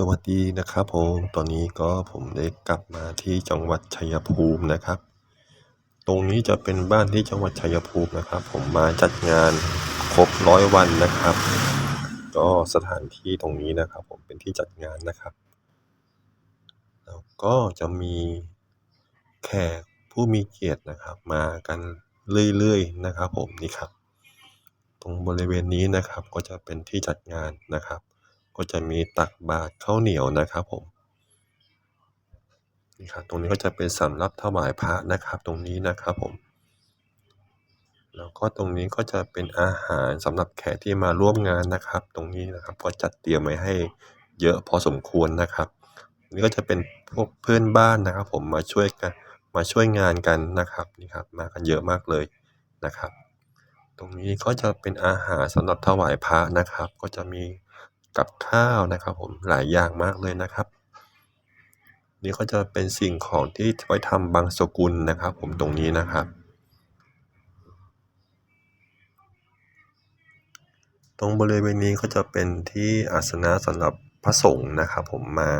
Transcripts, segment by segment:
สวัสดีนะครับผม ตอนนี้ก็ผมได้กลับมาที่จังหวัดชัยภูมินะครับ ตรงนี้จะเป็นบ้านที่จังหวัดชัยภูมินะครับ ผมมาจัดงานครบร้อยวันนะครับ ก็สถานที่ตรงนี้นะครับ ผมเป็นที่จัดงานนะครับ แล้วก็จะมีแขกผู้มีเกียรตินะครับ มากันเรื่อยๆนะครับ ผมนี่ครับ ตรงบริเวณนี้นะครับก็จะเป็นที่จัดงานนะครับ ก็จะมีตักบาตรข้าวเหนียวนะครับผมนี่ครับตรงนี้ก็จะเป็นสำหรับถวายพระนะครับตรงนี้นะครับผมแล้วก็ตรงนี้ก็จะเป็นอาหารสำหรับแขกที่มาร่วมงานนะครับ ตรงนี้นะครับก็จัดเตรียมไว้ให้เยอะพอสมควรนะครับนี่ก็จะเป็นพวกเพื่อนบ้านนะครับ ผมมาช่วยกันมาช่วยงานกันนะครับนี่ครับมากันเยอะมากเลยนะครับ ตรงนี้ก็จะเป็นอาหารสำหรับถวายพระนะครับ ก็จะมี กับข้าวนะครับผมหลายอย่างมากเลยนะครับ นี่ก็จะเป็นสิ่งของที่ไว้ทำบางสกุลนะครับ ผมตรงนี้นะครับ ตรงบริเวณนี้ก็จะเป็นที่อาสนะสำหรับพระสงฆ์นะครับ ผมมา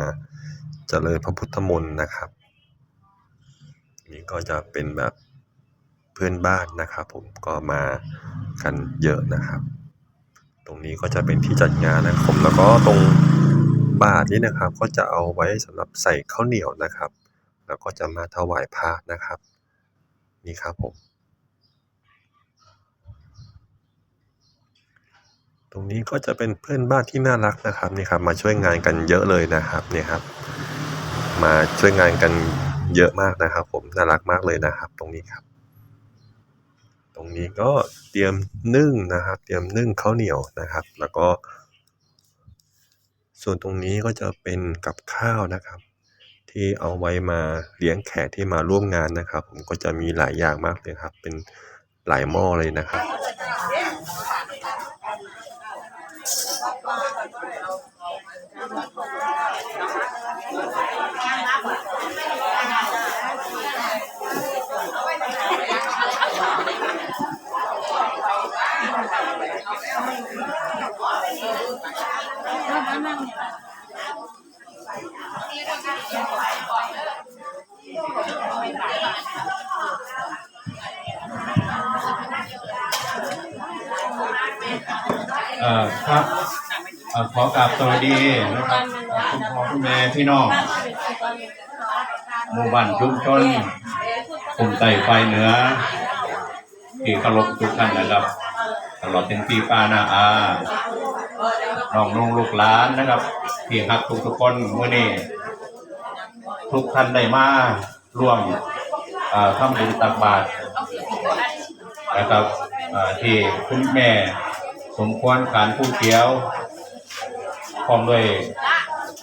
เจริญพระพุทธมนต์นะครับ นี่ก็จะเป็นแบบเพื่อนบ้านนะครับ ผมก็มากันเยอะนะครับ ตรงนี้ก็จะเป็นที่จัดงานนะครับแล้วก็ตรงบาทนี้นะครับ ก็จะเอาไว้สำหรับใส่ข้าวเหนียวนะครับ แล้วก็จะมาถวายพระนะครับ นี่ครับผม ตรงนี้ก็จะเป็นเพื่อนบ้านที่น่ารักนะครับนี่ครับมาช่วยงานกันเยอะเลยนะครับเนี่ยครับ มาช่วยงานกันเยอะมากนะครับ ผมน่ารักมากเลยนะครับ ตรงนี้ครับ รงนี้ก็เตรียมนึ่งนะครับ เตรียมนึ่งข้าวเหนียวนะครับ แล้วก็ ส่วนตรงนี้ก็จะเป็นกับข้าวนะครับ ที่เอาไว้มาเลี้ยงแขกที่มาร่วมงานนะครับ ผมก็จะมีหลายอย่างมากเลยครับ เป็นหลายหม้อเลยนะครับ เอ่อครับเอ่อขอกราบสวัสดีนะครับคุณพ่อคุณแม่พี่น้องหมู่บ้านชุมชนกลุ่มไต่ไฟเหนือที่เคารพทุกท่านนะครับ ตลอดถึงพี่ป้านาอา น้องนุ่งลูกหลานนะครับที่ฮักทุกทุกคนเมื่อนี้ทุกท่านได้มาร่วมทำบุญตักบาตรนะครับเที่คุณแม่สมควรการผู้เขียวพร้อมด้วย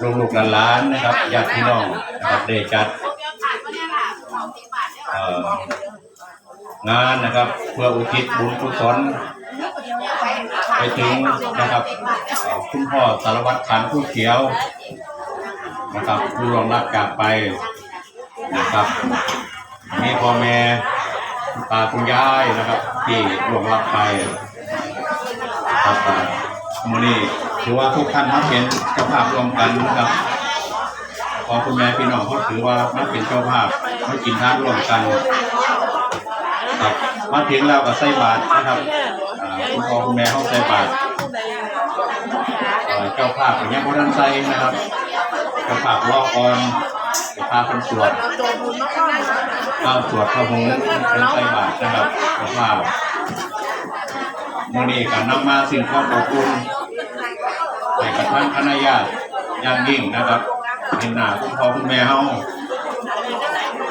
ลูกลูกหลานนะครับญาติพี่น้องนะครับได้จัดงานนะครับ เพื่ออุทิศบุญกุศล ไปถึงนะครับคุณพ่อสารวัตรขันผู้เขียวนะครับผู้รองรับจากไปนะครับมีพ่อแม่ตาคุณยายนะครับ ที่รวงรับไปครับมื่อนี้ถือว่าทุกท่านมาเป็นเจ้าภาพรวมกันนะครับพอคุณแม่พี่น้องเขาถือว่ามาเป็นเจ้าภาพมากินทานร่วมกันครับมาถึงแล้วก็ใส่บาตรนะครับ คุณพ่อคุณแม่เขาใส่บาตรเจ้าภาพอย่างเงี้ยพทันใส่นะครับเจ้าภาพรอกอนเจ้าภาพเป็นสวดข้าวสวดพระหงส์เป็นใส่บาตรนะครับเจ้าภาพมื่อนี้ก็นำมาสิ่งของขอบอุ่นให้กับท่านคณะญาติอย่างยิ่งนะครับเห็นหน้าคุณพ่อคุณแม่เฮา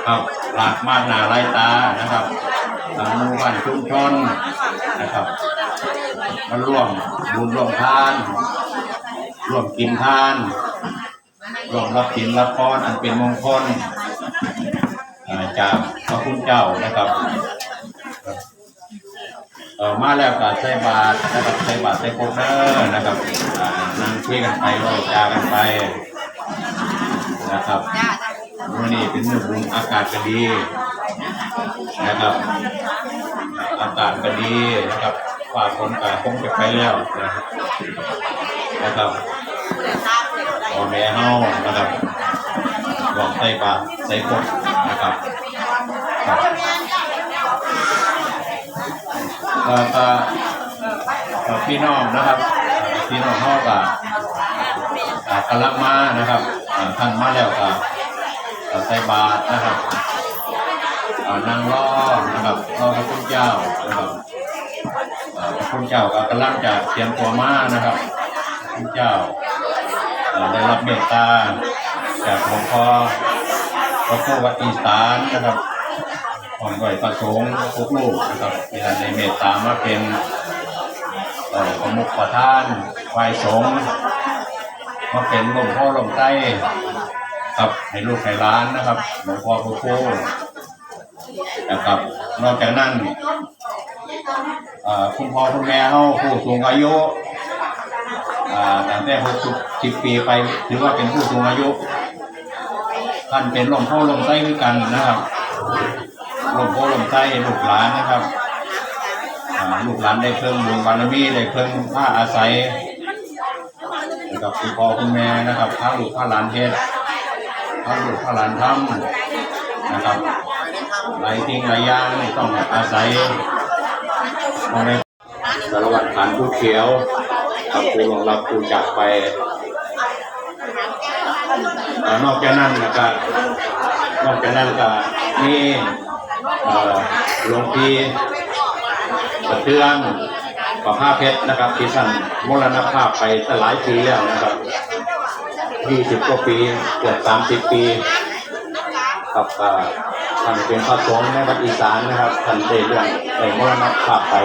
ครับหลากมากหนาหลายตานะครับหมู่บ้านชุมชนนะครับ มาร่วมบุญร่วมทาน ร่วมกินทานร่วมรับกินรับพรอันเป็นมงคลจากพระคุณเจ้านะครับเออมาแล้วก็ใส่บาตรนะครับใส่บาตรใส่โคเนอร์นะครับนั่งคุยกันไปรอยจากันไปนะครับวันนี้เป็นมือบุญอากาศก็ดีนะครับอากาศก็ดีนะครับ ฝ่าฝนก็คงจะไปแล้วนะครับนะครับพ่อแม่เฮานะครับรวมใส่บาตรใส่กดนะครับครับเอ่อก็พี่น้องนะครับ พี่น้องเฮาก็อ่ากำลังมานะครับท่านมาแล้วก็เอ่อใส่บาตรนะครับอ่านั่งรอนะครับรอพระคุณเจ้านะครับ คุณเจ้าก็กำลังจะเตรียมตัวมานะครับคุณเจ้าได้รับเมตตาจากหลวงพ่อพระครูวัดอีสานนะครับของไหวประสงค์ทุกลูกนะครับที่ท่านได้เมตตามาเป็นเอ่อประมุขประธานฝ่ายสงฆ์มาเป็นหลวงพ่อหลวงใต้ครับให้ลูกให้ร้านนะครับหลวงพ่อพระครูนะครับนอกจากนั้น คุณพ่อคุณแม่เขาผู้สูงอายุตั้งแต่หกสิบปีไปถือว่าเป็นผู้สูงอายุท่านเป็นหลวงพ่อหลวงใต้ด้วยกันนะครับหลวงพ่อหลวงใต้ลูกหลานนะครับลูกหลานได้เพิ่มบุญบารมีได้เพิ่มผ้าอาศัยกับคุณพ่อคุณแม่นะครับพาลูกพาหลานเทศพาลูกพาหลานทำนะครับหลายสิ่งหลายอย่างต้องอาศัย สารวัตรฐานผู้เขียวกับผู้ลงรับผู้จากไปอนอกจากนั้นนะครับนอกจากนั้นก็นี่หลวงพี่สะเทืองประภาเพชรนะครับที่ท่านมรณภาพไปตั้งหลายปีแล้วนะครับยี่สิบกว่าปีเกือบสามสิบปีกับ ท่านเป็นพระสงฆ์ในวัดอีสานนะครับท่านเรื่องได้มรณภาพไป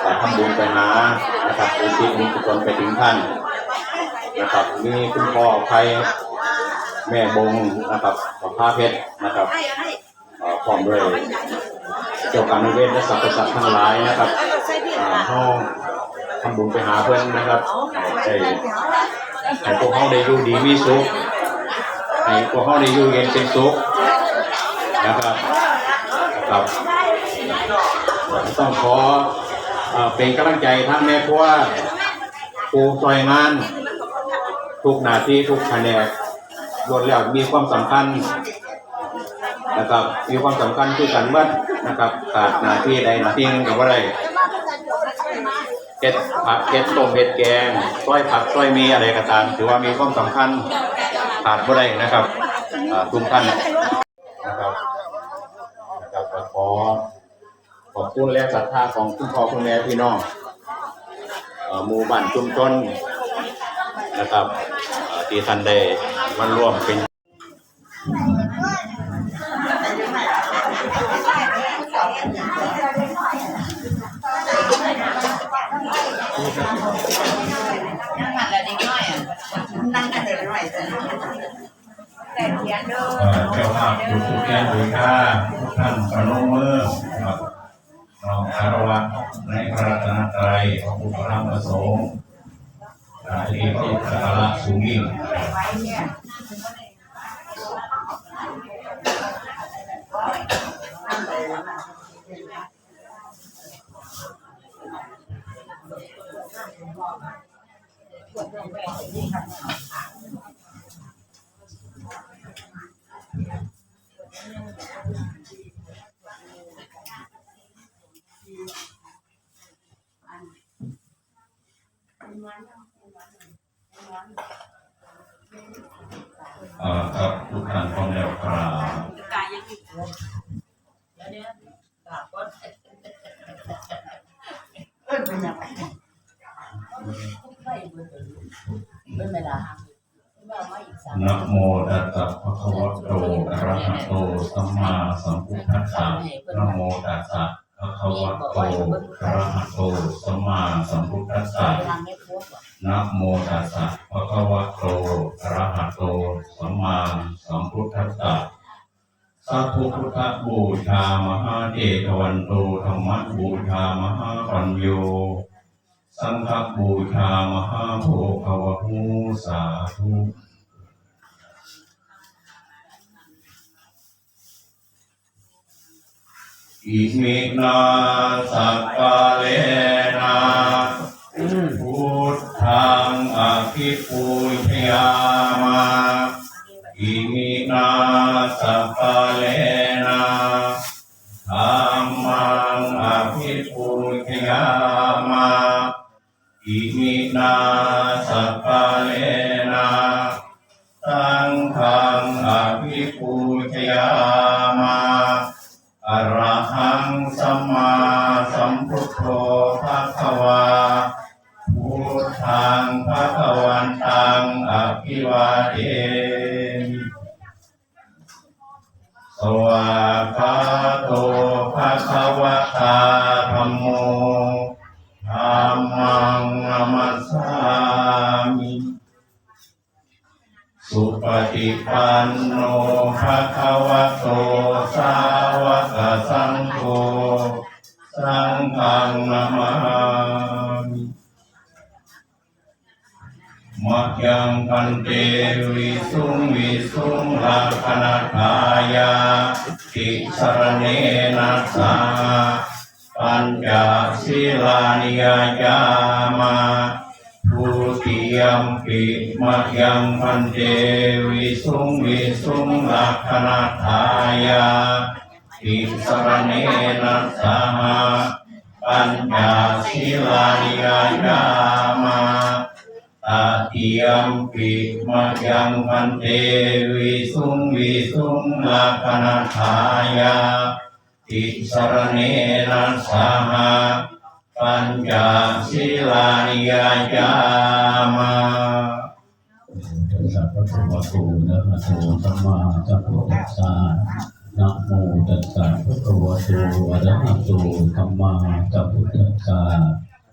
แต่ทำบุญไปหานะครับอุทิศบุญกุศลไปถึงท่านนะครับมีคุณพ่อไพแม่บงนะครับกับผ้าเพชรนะครับเอ่อพร้อมด้วยเจ้าการนิเวศและสรรพสัตว์ทั้งหลายนะครับห้องทำบุญไปหาเพื่อนนะครับให้ให้พวกเขาได้อยู่ดีมีสุขให้พวกเขาได้อยู่เย็นเป็นสุข นะครับครับต้องขอเอ่อเป็นกำลังใจท่านแม่ครัวผู้ซอยงาน ทุกหน้าที่ทุกแผนกรวดแล้วมีความสำคัญนะครับมีความสำคัญคือกันเมื่อนะครับขาดหน้าที่ใดหน้าที่หนึงกับว่าได้เก็ดผักเก็ดต้มเห็ดแกงซ้อยผักซ้อยมีอะไรก็ตามถือว่ามีความสำคัญขาดบ่ได้นะครับทุกท่านนะครับนะครับก็ขอขอบ คุณและศรัทธาของคุณพ่อคุณแม่พี่น้องหมู่บ้านชุมชนนะครับที่ท่านได้มาร่วมเป็นนั่งหันละนิดน่อยอะนั่งกันเด็กน่อยแต่แต่เทียนเด้อเจ้าภาพผู้แก่บุญค่าทุกท่านประนมเมื่อ นะครับน้อมคารวะในพระรัตนตรัยของพระธรรมประสงค์อาที่พระสักการะสูงยิ่ง ไว้เนี่ย เอ่อครับทุกท่านพร้อมแล้วครับกายยังอยู่แล้วเนี่ยกาบก็เอิ้นเป็นยังไงไม่เบิ่งเป็นเวลาว่ามาอีกสามนะโมตัสสะภะคะวะโตอะระหะโตสัมมาสัมพุทธัสสะนะโมตัสสะ ภะคะวะโตอะระหะโตสัมมาสัมพุทธัสสะเวลาไม่ครบอะนะโมตัสสะภะคะวะโตอะระหะโตสัมมาสัมพุทธัสสะสัพพุพุทธบูชามหาเทกวันโตธรรมบูชามหาปัญโยสังฆบูชามหาโภควะหูสาธุ อิมินาสัพพะเลนะพุทธังอภภิปูชยามา พุทธังภะคะวันตังอภิวาเทสวากขาโตภะคะวะตาธัมโมธัมมังนัมสสามิสุปฏิปันโนภะคะวะโตสาวกสังโฆสังฆังนามา มัจยังพันเตวิสุงวิสุงลักขณทายาติสรเนนัสสาปัญจศีลานิยายามาทุติยมปิมัจยังพันเตวิสุงวิสุงลักขณทายาติสรเนนัสสาปัญจศีลานิยายามา ตาติยมปิมายังพันเตวิสุงวิสุงลาคนาทายาติสรเนนะสหะปัญจศีลานิยายามาตัสสะภะคะวะโตอะระหะโตสัมมาสัมพุทธัสสะนะโมตัสสะภะคะวะโตอะระหะโตสัมมาสัมพุทธัสสะ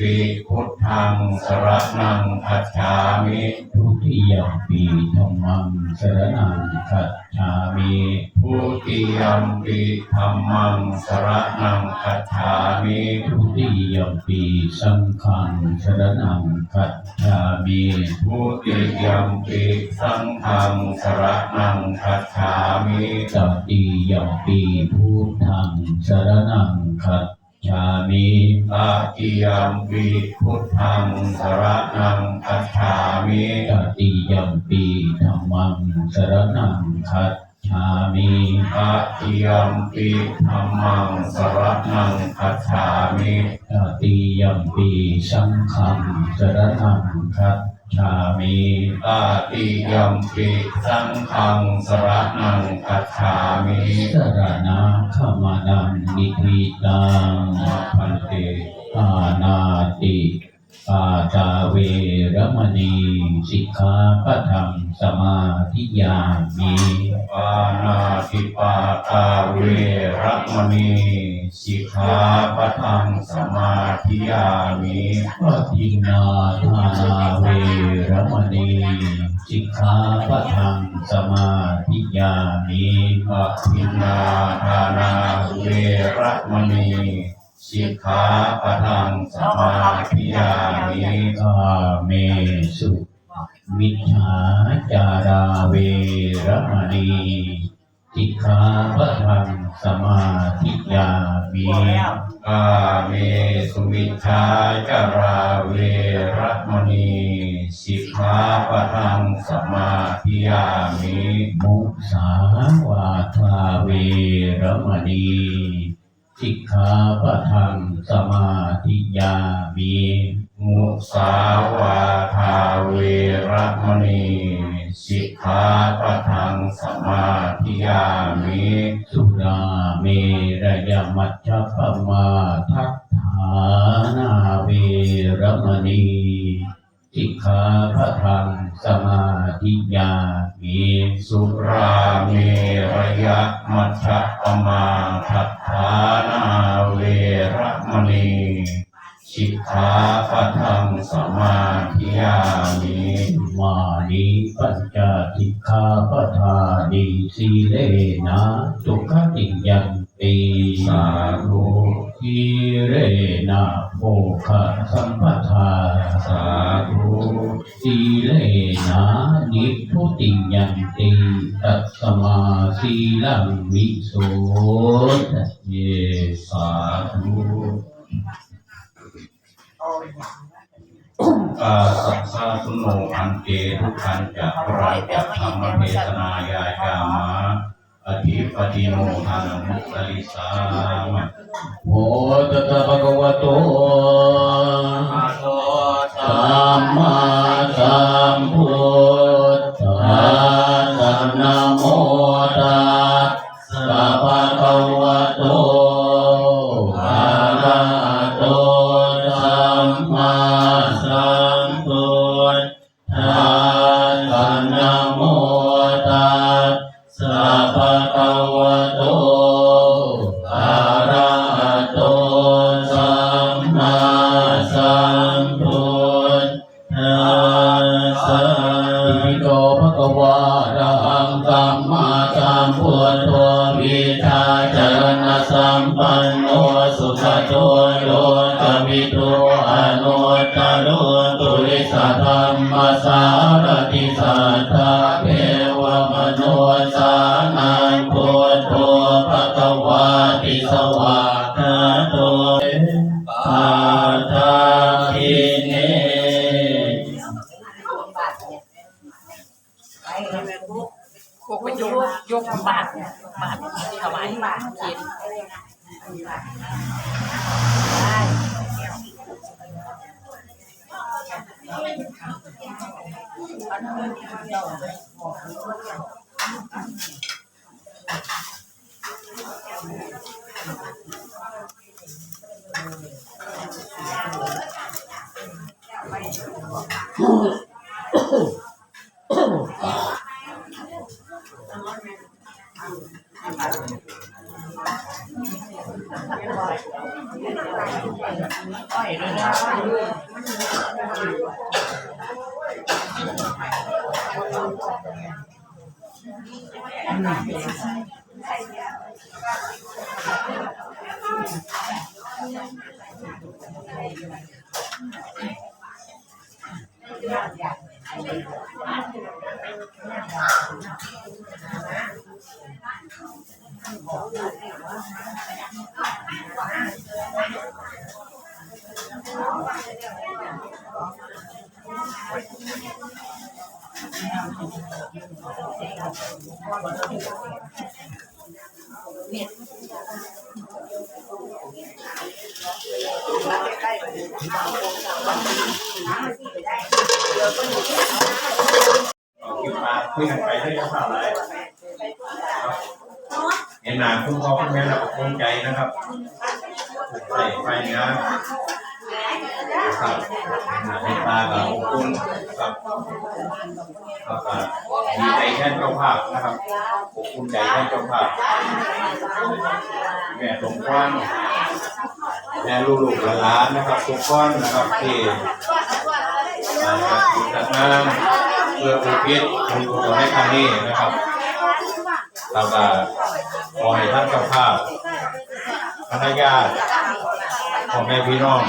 ปีพุทธังสรณังคัจฉามิทุติยมปีธัมมังสรณังคัจฉามิทุติยมปีธัมมังสรณังคัจฉามิทุติยมปีสังฆังสรณังคัจฉามิทุติยมปีสังฆังสรณังคัจฉามิตติยมปีพุทธังสรณังคัจ ฉามิตาติยมปีพุทธังสรณังคัจฉามิตติยมปีธัมมังสรณังคัจฉามิตาติยมปีธัมมังสรณังคัจฉามิตติยมปีสังฆังสรณังคัจ ฉามิตาติยมปิสังฆังสรนังกัจฉามิสรณะขมานังนิทิตังพันเตอานาติ ปาตาเวรมณีสิกขาปะทังสมาธิยามิปานาติปาตาเวระมณีสิกขาปะทังสมาธิยามิปฏินาทานาเวรมณีสิกขาปะทังสมาธิยามิปะทินาทานาเวระมณี สิกขาปะทังสมาธิยามิกาเมสุมิจฉาจาราเวรมณีสิกขาปะทังสมาธิยามิกาเมสุมิชฌาจาราเวรมณีสิกขาปะทังสมาธิยามิมุสาวาทาเวรมณี สิกขาปะทังสมาธิยามีมุสาวาทาเวรมณีสิกขาปะทังสมาธิยามีสุราเมรยมัจจปมาทัฏฐานาเวรมณี สิกขาพระทังสมาธิยามิสุราเมรยะมัชฌะปมาทัฏฐานาเวรมณีสิกขาปะทังสมาธิยามิมานิปัญจทิกขาปทานิสีเลนะสุขติยันติสาธุ ทีเรนะโภคะสัมปทาสาธุสีเลนะนิพพุติยันติตัสมาสีลังวิโสทะเยสาธุอาสัพพะสุโนอันเตทุกขันจะปราจักธรรมเทศนายายามา อธิปติโมหันมุตลิสามะโมตัสสะภะคะวะโตอะโตสัมมา พวกไปยกยกบาทบาทถวายบาทเขียนเอาคิ คุยกันไปได้ยังเท่าไรเห็นหนาคุณพ่อคุณแม่เราภูมิใจนะครับ ครับแล้วก็ดีใจแทนเจ้าภาพนะครับขอบอุ่นใจแทนเจ้าภาพแม่สมควรแม่ลูกหลานนะครับทุกคนนะครับที่มาจากจุดจัดงานเพื่ออุทิศบุญกุศลให้ครั้งนี้นะครับเราก็ขอให้ท่านเจ้าภาพคณะญาติพ่อแม่พี่น้อง